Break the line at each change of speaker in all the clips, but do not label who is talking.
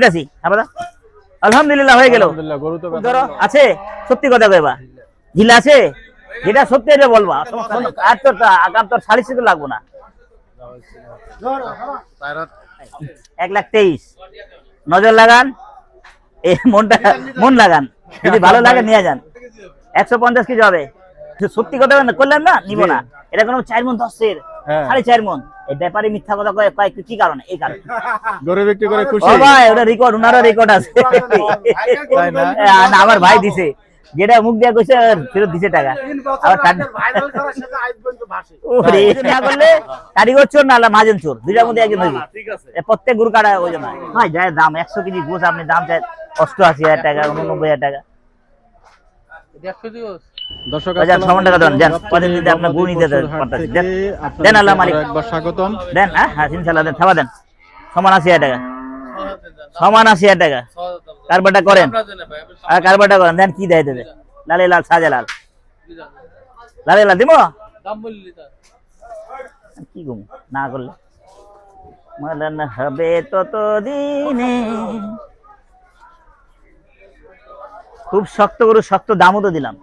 ঠিক আছে? আলহামদুলিল্লাহ হয়ে গেল। ধরো আছে? সত্যি কথা কইবা ঢিলা আছে? যেটা সত্যি এটা বলবা। আর তোর আগাম তোর সাড়ে তো লাগবো না। এক লাখ তেইশ। নজর লাগান। এই মনটা মন লাগান। যদি ভালো লাগে নিয়ে যান। একশো পঞ্চাশ কেজি হবে। সত্যি কথা না করলেন না? নিব না। এটা কোনো চার মন দশের।
হ্যাঁ।
সাড়ে চার মন। এই ব্যাপারে মিথ্যা কথা কয় কয় কি কারণে? এই কারণে।
গরু বিক্রি করে খুশি।
ও ভাই ওটা রেকর্ড ওনারও রেকর্ড আছে।
তাই না?
আমার ভাই দিছে। যেটা মুখ দিয়ে কইছে ফেরত দিছে টাকা। আবার ওরে, না করলে কারিগর চোর না মাজন চোর। দুইটার মধ্যে একজন হইবে প্রত্যেক গরু কাটা ওই জন্য। ভাই যায় দাম একশো কেজি গোছ আপনি দাম চাই অষ্টআশি হাজার টাকা উননব্বই হাজার টাকা।
দর্শক
দেন, আল্লাহ মালিক।
একবার স্বাগতম।
দেন হ্যাঁ দেন থাবা দেন। সমান আশি টাকা। সমান আশি টাকা। কারবারটা করেন। আর কারবারটা করেন দেন কি দেয় দেবে? লালে লাল সাজা লাল। লালে লাল দিব? কি ঘুম না করলে। মরণ হবে তত দিনে খুব শক্ত করে শক্ত দামও তো দিলাম।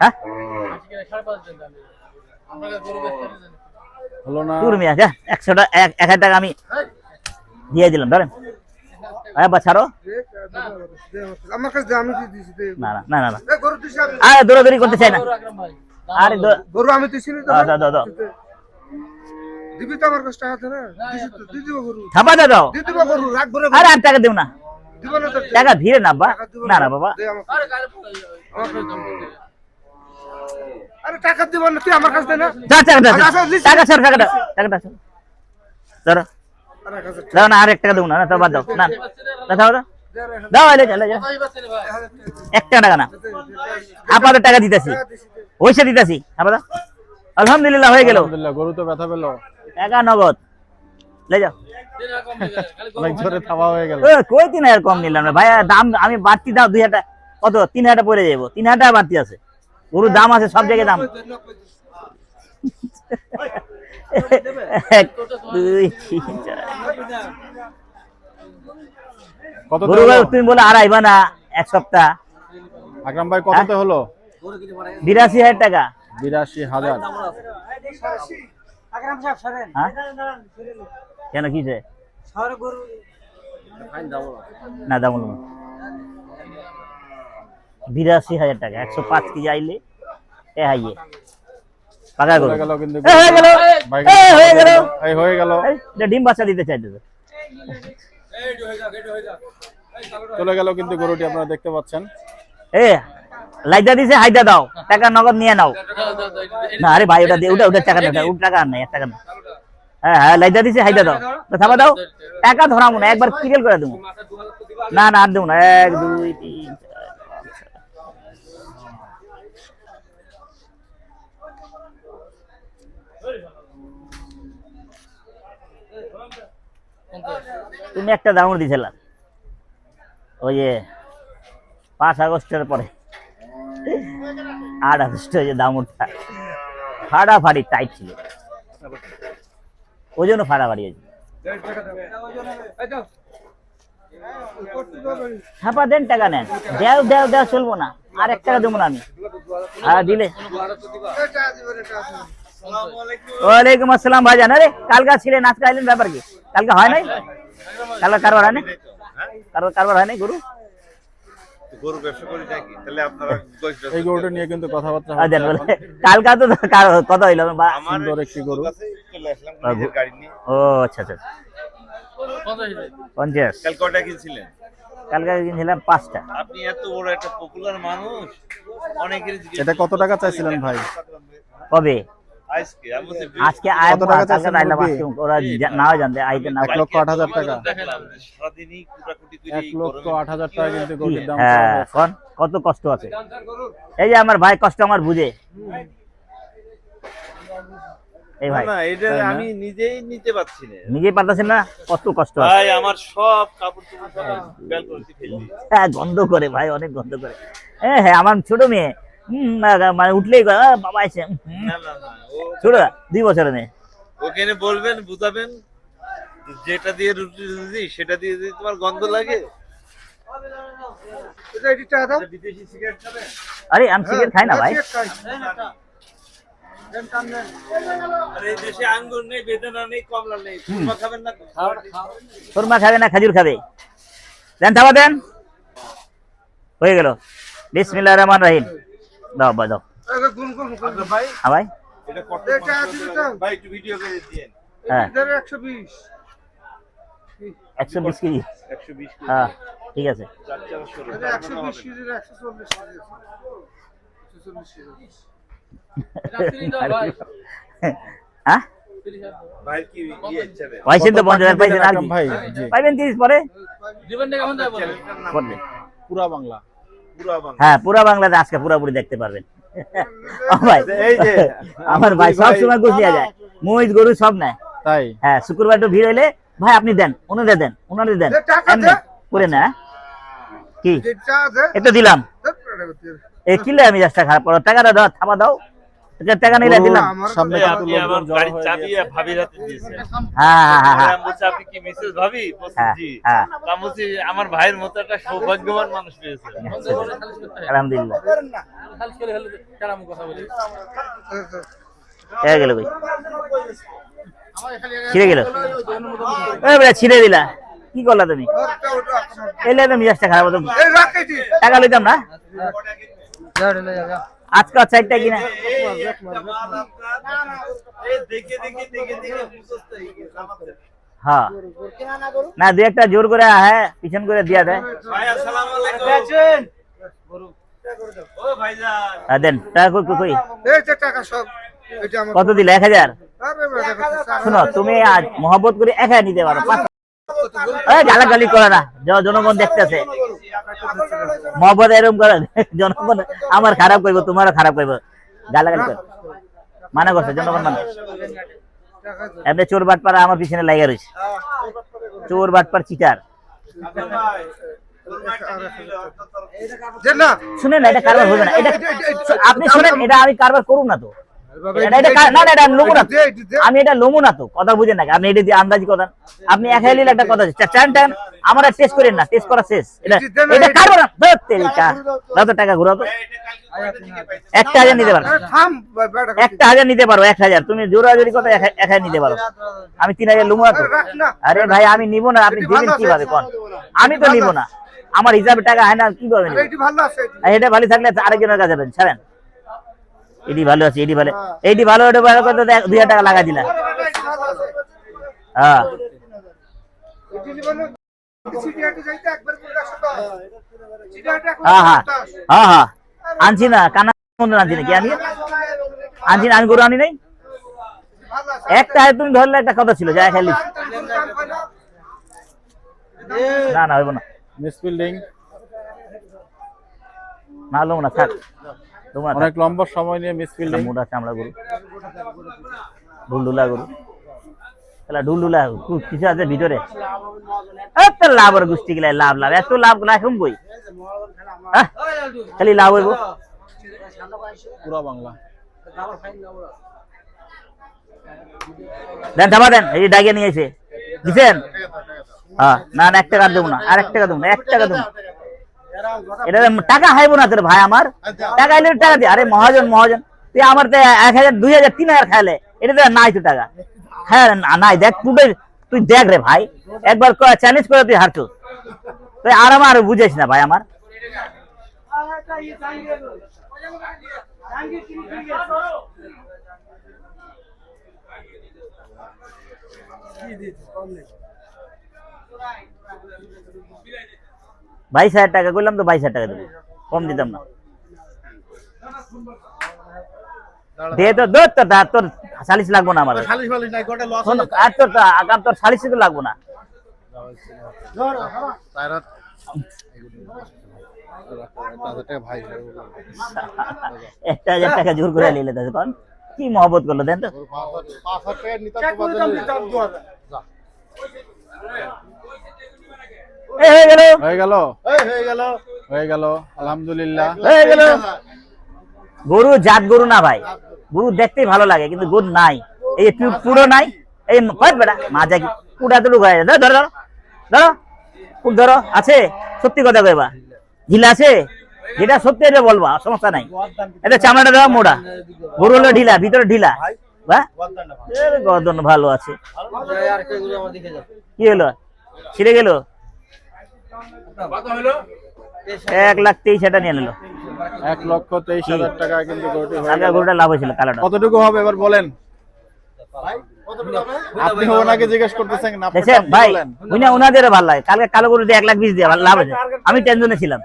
হ্যাঁ?
হলো
দূর মিয়া যা একশো টাকা এক হাজার টাকা আমি দিয়ে দিলাম ধরেন। হ্যাঁ বা ছাড়ো। না না না না। আরে দৌড়াদৌড়ি করতে চাই না। আরে
গরু আমি নি তো।
দাও, দাও, দাও, দাও।
দিবি তো আমার আছে না? দি দিব গরু।
থাপা দাও।
দি দিব গরু রাখব না
আরে আর টাকা দেব না। ধীরে না বা না। না বাবা।
আরে টাকা দিব না তুই আমার কাছে দে না।
যা টাকা দে
আরে আসো,
টাকা ছাড় টাকাটা টাকাটা ধরো।
আরে এক হাজার
দাও না আর এক টাকা দেবো না না তো বাদ দাও না না দাও দাও।
দে, আরে এক হাজার
দাও এলে চলে যা একটা টাকা না। আপাতত টাকা দিতেছি।
টাকা দিছি দে।
পয়সা দিতেছি আপাতত। আলহামদুলিল্লাহ হয়ে গেল।
আলহামদুলিল্লাহ গরু তো ব্যথা পেল।
টাকা নগদ। লে যাও।
অনেক জোরে থাবা হয়ে গেল।
কই তিন হাজার কম নিলাম না ভাইয়া দাম আমি বাড়তি দাও দুই হাজার কত? তিন হাজার পড়ে যাব তিন হাজার টাকা বাড়তি আছে। গরুর দাম আছে সব জায়গায় দাম। গরু তুমি বলে এক সপ্তাহ।
আকরাম ভাই কততে হলো?
বিরাশি হাজার টাকা।
বিরাশি হাজার।
হ্যাঁ? কেন কি? না দাম হলো না। বিরাশি হাজার টাকা একশো পাঁচ কেজি আইলে এ হাইয়ে। পাকা গরু।
হয়ে গেল কিন্তু
হয়ে গেল। হয়ে গেল।
হয়ে
এটা ডিম বাচ্চা দিতে চাইতেছে।
চলে গেল কিন্তু গরুটি আপনারা দেখতে পাচ্ছেন।
এ লাইদা দিছে হাইদা দাও। টাকা নগদ নিয়ে নাও। না আরে ভাই ওটা ওটা ওটা টাকা না ওটা টাকা নাই টাকা না হ্যাঁ হ্যাঁ লাইদা দিছে হাইদা দাও। তো থাবা দাও। টাকা ধরাবো না একবার ক্লিয়ার করে দেবো না না আর দেবো না। এক দুই তিন তুমি একটা দাম দিছিলাম ওই যে পাঁচ আগস্টের পরে। আট আগস্ট যে দামুরটা ফাড়াফাড়ি টাইট ছিল। ওই জন্য ফাড়াফাড়ি হয়েছে। ছাপা দেন টাকা নেন। দেও দেও দেও, চলবো না। আর এক টাকা দেবো না আমি। আর দিলে ওয়ালাইকুম আসসালাম ভাইজান। আরে কালকা ছিলেন আজকে আইলেন ব্যাপার কি? কালকে হয় নাই? কালকে কারবার হয় নাই? কারবার কারবার হয় নাই গরু?
গরু ব্যবসা করি নাকি? তাহলে আপনারা গোশ ব্যবসা
এই গরুটা নিয়ে কিন্তু কথাবার্তা
আর দেন
হচ্ছে
বলে
এখন।
কালকা তো কার- কত হইল? বা
আমার
সুন্দর একটি গরু।
কাছে চলে আসলাম নিজের গাড়ি নিয়ে।
ও আচ্ছা আচ্ছা পঞ্চাশ।
কাল কটা কিনছিলেন?
কালকে কিনছিলাম পাঁচটা।
আপনি এত বড় একটা পপুলার মানুষ অনেকের
এটা কত টাকা চাইছিলেন ভাই?
কবে?
আজকে আমি
আজকে আয়
কত টাকা
কালকে
চাইছেন
আইলাম
মুরগি?
আজকে ওরা জা- না জানতে আইতে না
এক লক্ষ আট হাজার টাকা।
সারাদিনই কুটাকুটি করে
লক্ষ টাকা কিন্তু গরুর দাম
হ্যাঁ। কোন? কত কষ্ট আছে? এই যে আমার ভাই কষ্ট আমার বুঝে। এই ভাই
না, না এটা আমি নিজেই নিতে পারছি না।
নিজেই পারতেছেন না? কত কষ্ট আছে?
ভাই আমার সব কাপড় চোপড় সব ব্যালকনিতে ফেলে দিয়েছি।
হ্যাঁ গন্ধ করে ভাই অনেক গন্ধ করে। হ্যাঁ হ্যাঁ আমার ছোট মেয়ে মানে উঠলেই বাবা আছে
না না না
ছোট দুই বছরের মেয়ে
ওখানে বলবেন বুঝাবেন যেটা দিয়ে রুটি দিই সেটা দিয়ে যদি তোমার গন্ধ লাগে।
এটা এটি টাকা দাও?
বিদেশি সিগারেট খাবে?
আরে আমি সিগারেট খাই না ভাই।
সিগারেট খাই।
আর এই দেশে আঙ্গুর নেই বেদানা নেই কমলা নেই। ফুলমা খাবেন না তো?
সুরমা খাবে না খাজুর খাবে। দেন থাবা দেন। হয়ে গেল। বিসমিল্লাহ রহমান রহিম। দাও দাও
ভাই।
হ্যাঁ ভাই।
এটা কত
এই টাকা দিতে দাও।
ভাই একটু ভিডিও করে দিয়েন।
হ্যাঁ।
একশো বিশ।
কেজি। হ্যাঁ ঠিক আছে। হ্যাঁ?
ভাই কি ইয়ে যাবে
পাইছেন তো পঞ্চাশ পাইছেন আর কি পাইবেন তিরিশ পরে?
চ্যানেলটার নাম
পরে।
পুরা বাংলা
পুরা বাংলা।
হ্যাঁ পুরা বাংলাতে আজকে পুরাপুরি দেখতে পারবেন। ভাই আমার ভাই সব সময় গুছিয়ে যায়। মহিষ গরু সব নেয়।
তাই?
হ্যাঁ শুক্রবার একটু ভিড় হইলে ভাই আপনি দেন ওনাদের দেন ওনাদের দেন। করে না কি?
যে চা আছে
এটা দিলাম। এ কিলে আমি রাস্তা খারাপ করো টাকাটা দাও থাপা দাও। টাকা নিলে দিলাম।
আমার
সামনে
এই আপনি
লোকজন
আমার
জড়ো
চাবি ভাবির হাতে দিয়েছেন
হ্যাঁ হ্যাঁ হ্যাঁ
আমি বলছি আপনি কি মিসেস ভাবি? জি। আমি বলছি আমার ভাইয়ের মতো একটা সৌভাগ্যবান মানুষ পেয়েছে।
আলহামদুলিল্লাহ।
আচ্ছা।
গেল ছিঁড়ে গেল? ছিঁড়ে দিলা। কি করলা তুমি। এলে তো মিজাজটা খারাপ। টাকা লইতাম না? আজকাল চারটা কিনা?
হয়ে।
হ্যাঁ। না দু একটা জোর করে হ্যাঁ পিছন করে দিয়া দেয়।
ভাই আসসালামু আলাইকুম। ও ভাইজান।
হ্যাঁ, দেন টাকা কই কই, কই?
এই যে টাকা সব এটা আমার
কত দিলে? এক হাজার? শোনো তুমি আজ মহব্বত করে এক হাজার নিতে পারো। গালাগালি করে না। জনগণ দেখতেছে। মহব্বত এরকম করে জনগণ আমার খারাপ করব তোমারও খারাপ করব। গালাগালি করে। মানা করছে জনগণ মানে এমনি চোর বাটপাড়া আমার পিছনে লাগে রয়েছে। চোর বাটপার চিটার।
ভাই তোর মাটি নিল, তোর-
যে না।
শুনেন না এটা কারবার হবে না এটা আপনি শুনেন এটা আমি কারবার করুন না তো। আমি তো।
এটি
লমু না কথা বুঝেন না আমি এটা দিয়ে আন্দাজি কথা আপনি এক হাইলিল একটা কথা চান টান আমার টেস্ট করেন না টেস্ট করা শেষ। এটা এটা কারবার না কত টাকা ঘুরাও তো।
এটা কালকে কয়টা থেকে পাইছেন?
একটা হাজার নিতে পারো একটা হাজার নিতে এক হাজার। তুমি জোরাজোরি কথা এক এক হাজার নিতে পারো। আমি তিন হাজার লমু তো।
আরে
ভাই আমি নিব না আপনি দিবেন কীভাবে কোন? আমি তো নিব না। আমার হিসাবে টাকা হয় না
আরে
নিব?
এটি ভালো এটা।
থাকলে আরেকজনের কাছে যাবেন ছাড়েন। এটি ভালো আছে এটি ভালো এইটি ভালো ওটা ভালো করতে দেখ, দুই হাজার টাকা লাগা দিলা।
এটি ভালো।
হ্যাঁ।
এটি
হ্যাঁ হ্যাঁ। হ্যাঁ হ্যাঁ। আনছি না কানা মন্দ আনছি নাকি? আমি আনছি না, আমি গরু আনি নাই? একটা তুমি ধরলে একটা কথা ছিল? যা খালি।
হয় না?
না হইব না।
মিস বিল্ডিং
না হলো না থাক।
অনেক লম্বা সময় নিয়ে মিস বিল্ডিং
মোটা চামড়া গরু। ঢুলঢুলা গরু। তাহলে ঢুলঢুলা কিছু আছে ভিতরে? এত লাভ আর গোষ্ঠী গেলে লাভ লাভ। এত লাভগুলা এখন বই? খালি লাভ হইব।
পুরা বাংলা।
দেন দেন। এই ডাকে নিয়ে এসে দিছেন? হ্যাঁ না না এক টাকা দেবো না। আর এক টাকা দেবো না এক টাকা দেবো না। এটা টাকা হাইবো না তোর ভাই আমার। টাকা এলে টাকা দি। আরে মহাজন মহাজন তুই আমার তো এক হাজার দুই হাজার তিন হাজার খাইলে এটা তো নাই তো টাকা। হ্যাঁ নাই দেখ তুই তুই দেখ রে ভাই। একবার চ্যালেঞ্জ করে তুই হারছো তুই আর আমার বুঝেছ না ভাই আমার। বাইশ হাজার টাকা করলাম তো বাইশ হাজার টাকা দেবো। কম দিতাম না। দে তো দোর তোর আর তোর সালিশ লাগবো না আমার আর তোর আগাম তোর সালিশ তো লাগবো না। একটা হাজার টাকা জোর করে নিলে কি মহব্বত করল দেন তো। এই হয়ে গেল।
হয়ে গেল? হয়ে গেল। আলহামদুলিল্লাহ।
হয়ে গেল। গরু জাত গরু না ভাই। গরু দেখতেই ভালো লাগে কিন্তু গরু নাই। এই পুরো নাই। এই কয় বেটা মাজা কি পুট এতটুকু হয়ে ধরো ধরো ধরো। ধরো ধরো। আছে? সত্যি কথা কইবা। ঢিলা আছে? যেটা সত্যি এটা বলবা সমস্যা নাই। এটা চামড়াটা দেওয়া মোড়া। গরু হলো ঢিলা ভিতরে ঢিলা। গর্দন ভালো আছে। কি হলো? ছিঁড়ে গেল? এক লাখ তেইশ হাজার নিয়ে নিল।
এক লক্ষ তেইশ হাজার টাকা কিন্তু গরুটি
আগে
গেল।
গরুটা লাভ হয়েছিল কালোটা।
কতটুকু হবে এবার বলেন। আপনি ওনাকে জিজ্ঞেস করতেছেন না আপনারটা
দেখছেন?
আপনি
ভাই উনি ওনাদেরও ভালো লাগে। কালকে কালো গরু দিয়ে এক লাখ বিশ দিয়ে লাভ হয়েছে। আমি টেনশনে ছিলাম।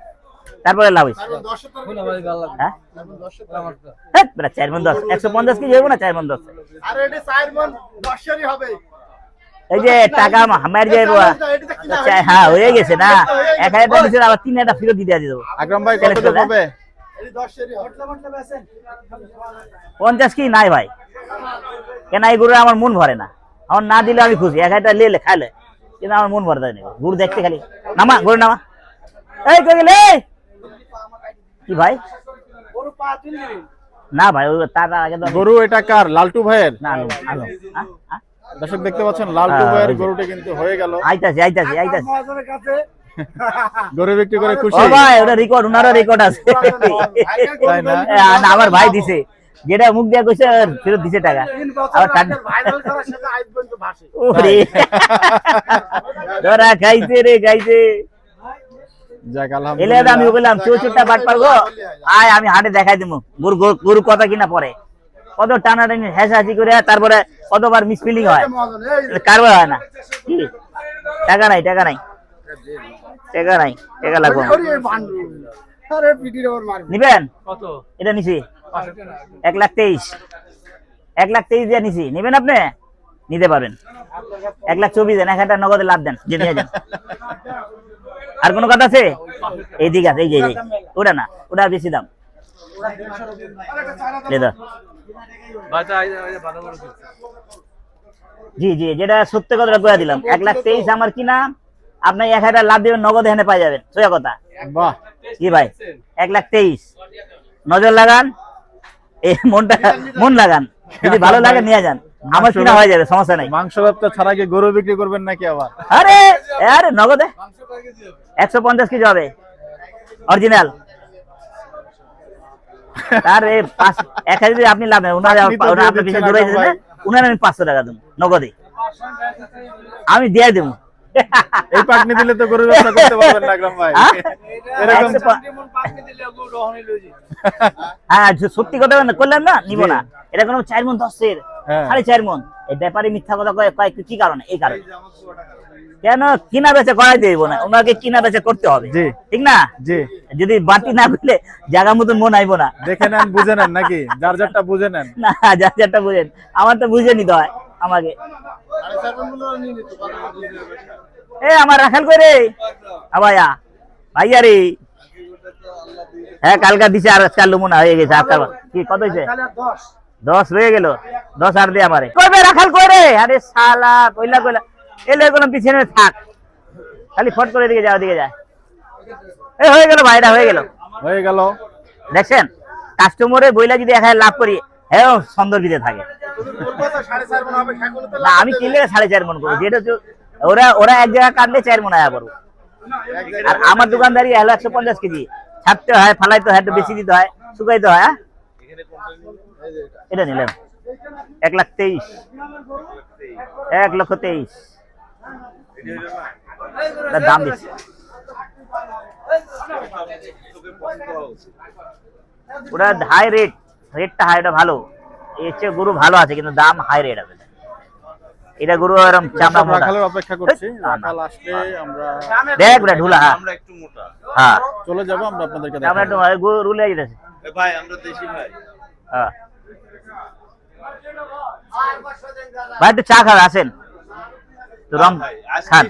তারপরে লাভ হয়েছে। হ্যাঁ? হ্যাঁ, চার মন দশ। একশো পঞ্চাশ কেজি হইব না? চার মন দশ। এই যে টাকা আমার যে আচ্ছা, হ্যাঁ হয়ে গেছে না। এক হাজার টাকা দিয়েছিল, আবার তিন হাজার ফেরত দিয়ে দেবো।
আকরাম ভাই
তাহলে
হবে
এই দশেরই হবে
পঞ্চাশ কি? নাই ভাই। কেন এই গরু আমার মন ভরে না। আমার না দিলে আমি খুশি। এক হাজার লেলে খাইলে। কিন্তু আমার মন ভরে দেয় না গরু দেখতে খালি। নামা গরু নামা। এই কই গেলে? কি ভাই? না ভাই তার আগে
গরু এটা কার? লালটু ভাইয়ের?
না আলম আলম আ, আ,
দর্শক দেখতে পাচ্ছেন লালটু
হ্যাঁ,
ভাইয়ের
ওই যে।
গরুটি কিন্তু হয়ে গেল।
আইতাছি আইতাছি আইতাছি।
কাছে।
গরু বিক্রি করে খুশি।
ও ভাই ওটা রেকর্ড ওনারও রেকর্ড আছে।
তাই না?
আমার ভাই দিছে। যেটা মুখ দিয়া কইছে আর ফেরত দিছে টাকা। আবার
ভাইরাল করার সাথে আইস পর্যন্ত ভাসে।
ওরে। তোরা খাইছে রে খাইছে। আমি বললাম চৌচুরটা বাট পারব আয় আমি হাটে দেখাই দিবো গরু গরু- গরু কথা কিনা পরে। কত টানাটানি হেসাহাসি করে তারপরে কতবার মিসফিলিং হয়? কারবার হয় না। কি? টাকা নাই টাকা নাই। টাকা নাই টাকা লাগবে নিবেন? এটা নিছি। এক লাখ তেইশ। এক লাখ তেইশ দিয়ে নিছি। নিবেন আপনি? নিতে পারবেন। এক লাখ চব্বিশ দেন এক হাজার নগদে লাভ দেন যে নিয়ে যান। আর কোনো কথা আছে? এই দিক আছে এই যে ওটা না ওটা বেশি দাম। দাও। জি জি যেটা সত্য কথা করে দিলাম। এক লাখ তেইশ আমার কিনা আপনি এক হাজার লাভ দেবেন নগদ এখানে পাই যাবেন। সোজা কথা।
বাহ।
কি ভাই? এক লাখ তেইশ। নজর লাগান। এ মনটা মন লাগান। যদি ভালো লাগে নিয়ে যান। আমার কিনা হয়ে যাবে সমস্যা নাই।
মাংস ব্যবসা ছাড়া কি গরু বিক্রি করবেন নাকি আবার?
আরে আরে নগদে? একশো পঞ্চাশ কেজি হবে। অরিজিনাল। আর এক হাজার যদি আপনি লাভ নেন।
আপনি
না উনার আমি পাঁচশো টাকা দেবো নগদে। আমি দিয়ে দেবো।
এই পাটনি দিলে তো গরু ব্যবসা করতে পারবেন না আকরাম ভাই।
হ্যাঁ? হ্যাঁ সত্যি কথা না করলেন না নিব না। এটা কোনো চার মন দশের
হ্যাঁ।
সাড়ে চার মন। এই ব্যাপারে মিথ্যা কথা কয় কয় কি কারণে? এই কারণে। কেন? কিনা বেচা করাই দেব না। ওনাকে কিনা বেচা করতে হবে। ঠিক না?
জি।
যদি বাটি না করলে জায়গা মতন মন আইবো না।
দেখে নেন বুঝে নেন নাকি? যার যারটা বুঝে নেন।
না যা যারটা বুঝেন আমার তো বুঝে নিতে হয় আমাকে। এ আমার রাখাল করে আবায়া। ভাইয়া রে। হ্যাঁ কালকা দিছে আর চার লুমুনা হয়ে গেছে আপনার কি কত হয়েছে
দশ।
রয়ে গেল। দশ আর দে আমারে। করবে রাখাল করে আরে সালা কইলা কইলা। এলে কোনো পিছনে থাক। খালি ফট করে দিকে যাও দিকে যায় এ হয়ে গেল ভাইটা হয়ে গেল।
হয়ে গেল।
দেখছেন? কাস্টমারে বইলা যদি এক হাজার লাভ করি হ্যাঁ সুন্দর বিদে থাকে। না আমি কিনলে সাড়ে চার মন করব। যেটা ওরা ওরা এক জায়গায় কাটলে চার মন আয়া করব। আর আমার দোকানদারি হলো একশো পঞ্চাশ কেজি। ছাড়তে হয় ফালাইতে হয় একটু বেশি দিতে হয় শুকাইতে হয় হ্যাঁ? এটা নিলাম এক লাখ তেইশ। এক লক্ষ তেইশ। দাম বেশি ওটা হাই রেট রেটটা হাই ওটা ভালো। এর চেয়ে গরু ভালো আছে কিন্তু দাম হাই রেট আছে। এটা গরু এরকম চামড়া মোটা
রাখালের অপেক্ষা করছি। রাখাল আসলে আমরা
দেখ ঢুলা হ্যাঁ।
আমরা একটু মোটা।
হ্যাঁ।
চলে যাব আমরা আপনাদেরকে দেখাবো।
একটু গরু রুলে
এ ভাই আমরা দেশি ভাই।
হ্যাঁ। ভাই একটু চা খাবে আসেন। রং
ভাই,
খান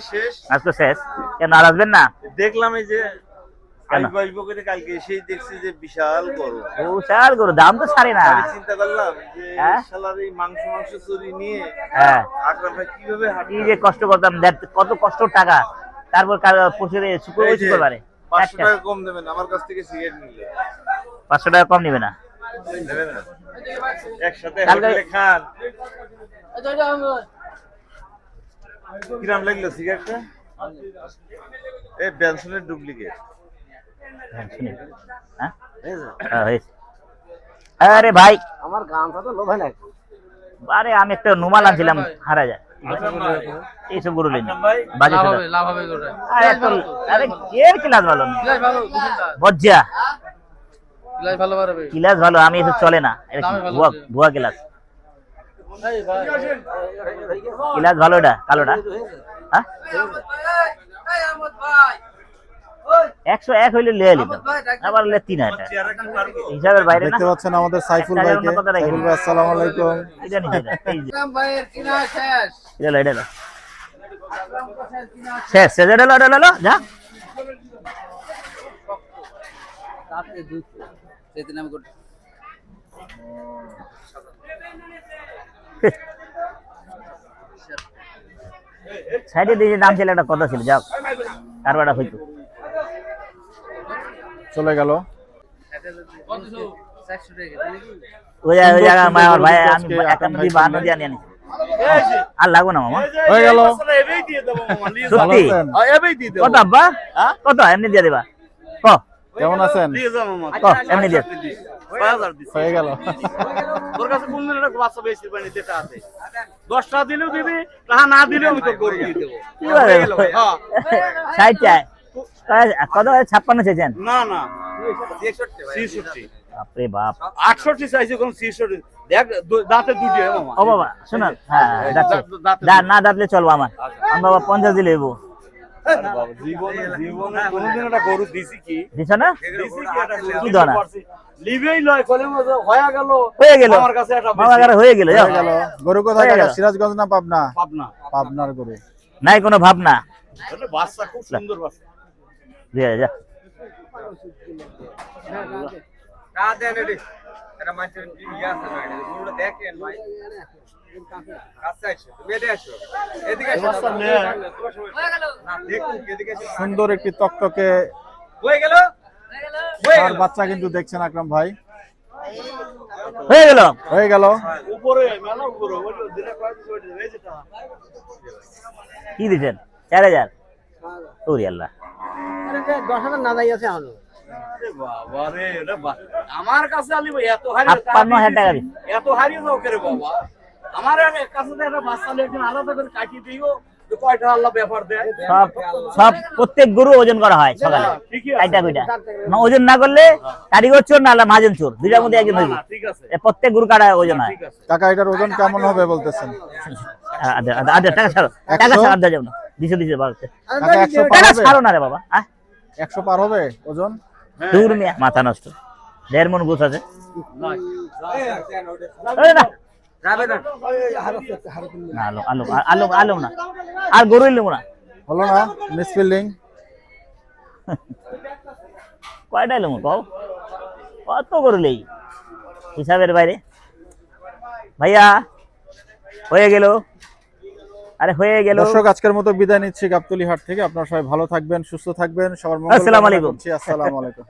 আজকে শেষ। কেন আর আসবেন না?
দেখলাম এই যে কালকে এসেই দেখছি যে বিশাল গরম
ও গরু দাম তো ছাড়ে না।
চিন্তা করলাম যে
হ্যাঁ?
শালার এই মাংস মাংস চুরি নিয়ে
হ্যাঁ।
কীভাবে
যে কষ্ট করতাম দেখ কত কষ্ট টাকা। তারপর পশুরে শুক্র শুক্রবারে
পাঁচশো টাকা কম দেবেন আমার কাছ থেকে সিগারেট নিলে।
পাঁচশো টাকা কম নিবে না।
একসাথে খান। কিরাম লাগল সিগারেটটা? এই ব্যানসনের ডুপ্লিকেট।
হ্যাঁ, হ্যাঁ আরে ভাই।
আমার গানটা তো লোভে নাই
আরে আমি একটা নুমাল আনছিলাম হারা যায়। এইসব গরু লেন বাজে
লাভ হবে লাভ হবে গোটা
আরে এত- আরে কে ক্লাস ভালো না
ক্লাস ভালো
বজ্জা।
ক্লাস ভালো
ক্লাস ভালো আমি এসব চলে না। ভুয়া। ভুয়া ক্লাস।
এই ভাই
ক্লাস ভালো এটা কালোটা? হ্যাঁ? একশো এক হইলে লিয়ে নিতাম। আবার হলে তিন হাজার হিসাবের বাইরে না?
দেখতে পাচ্ছেন আমাদের সাইফুল ভাইকে। সাইফুল ভাই আসসালামু আলাইকুম।
এটা নিচে এটা,
ভাইয়ের কিনা শেষ।
এটা এটা শেষ শেষ এটা লো, এটা লো, লো, যা।
সেদিন আমি করতে
সাইডে দিয়ে দাম ছিল একটা কথা ছিল? যাও কারবারটা হইতো।
চলে গেল।
ওই জায়গা- আমার ভাই আমি একটা নদী আনি আর লাগবো না মামা?
হয়ে গেল।
সত্যি? কত আব্বা? কত এমনি দিয়ে দেবা। ক।
কেমন আছেন?
ক এমনি দিয়ে।
হয়ে গেল।
তোর কাছে কোন দিন একটা বাচ্চা বেশি পানি যেটা আছে? দশটা দিলেও দিবি তাহা না দিলেও আমি তোর গরু দিয়ে দেবো।
কি বলে?
হ্যাঁ।
ষাট চায় কত ছাপ্পান্ন চেয়েছেন
না না। ছিষট্টি
বাপরে বাপ।
আটষট্টি চাইছে কোন ছিষট্টি। দেখ দাঁতে দুটি হয়
ও বাবা শুনুন। হ্যাঁ যাচ্ছে না দাঁতলে চলবো আমার। আমি বাবা পঞ্চাশ দিলে এবো
জীবনে জীবনে কোনদিন একটা গরু দিছি কি?
দিছ না?
দিছি কি একটা
কি?
পারছি। লিবেই লয় কলে হয়ে গেল।
হয়ে গেল।
আমার কাছে একটা
মামা হয়ে গেল
হয়ে গেল। গরু কোথায়
গেল।
সিরাজগঞ্জ না পাবনা?
পাবনা।
পাবনার গরু।
নাই কোনো ভাবনা?
বাচ্চা খুব সুন্দর বাচ্চা।
দিয়ে যা।
সুন্দর একটি তকতকে আর বাচ্চা কিন্তু দেখছেন আকরাম ভাই।
হয়ে গেল।
হয়ে গেল।
কি দিচ্ছেন চার হাজার? ওরে আল্লাহ।
দশ হাজার না যাই আছে এখনও।
আরে বাবা রে, এটা বা- আমার কাছে আলি ভাই এত হারি
ছাপ্পান্ন হাজার টাকা
এত হারিয়ে যাও কে রে বাবা? আমার কাছে একটা বাচ্চা আলাদা করে কাটিয়ে দিও। যে কয়টা আল্লাহ ব্যাপার দেয়?
সব সব প্রত্যেক গরু ওজন করা হয় সকালে।
ঠিকই আছে।
কাইটা কইটা না, ওজন না করলে কারিগর চোর না মাজন চোর। দুইটার মধ্যে একজন হইবে। প্রত্যেক গরু কাটা ওজন হয়?
ঠিক
কাকা এটার ওজন কেমন হবে বলতেছেন?
টাকা ছাড়ো। টাকা যাও না। টাকা ছাড়ো রে বাবা আহ
একশো পার হবে ওজন?
দূর মিয়া মাথা নষ্ট। দেড় মন গোছ আছে। এই না না, আলো আলো আলো আলো না। আর গরু নেব না।
হলো না মিসফিল্ডিং
কয়টা এলো কও? কত করলেই হিসাবের বাইরে। ভাইয়া হয়ে গেল। আরে হয়ে গেল।
দর্শক আজকের মতো বিদায় নিচ্ছি গাবতলি হাট থেকে। আপনারা সবাই ভালো থাকবেন সুস্থ থাকবেন। সবার মঙ্গল
আসসালামু আলাইকুম।
আসসালামু আলাইকুম।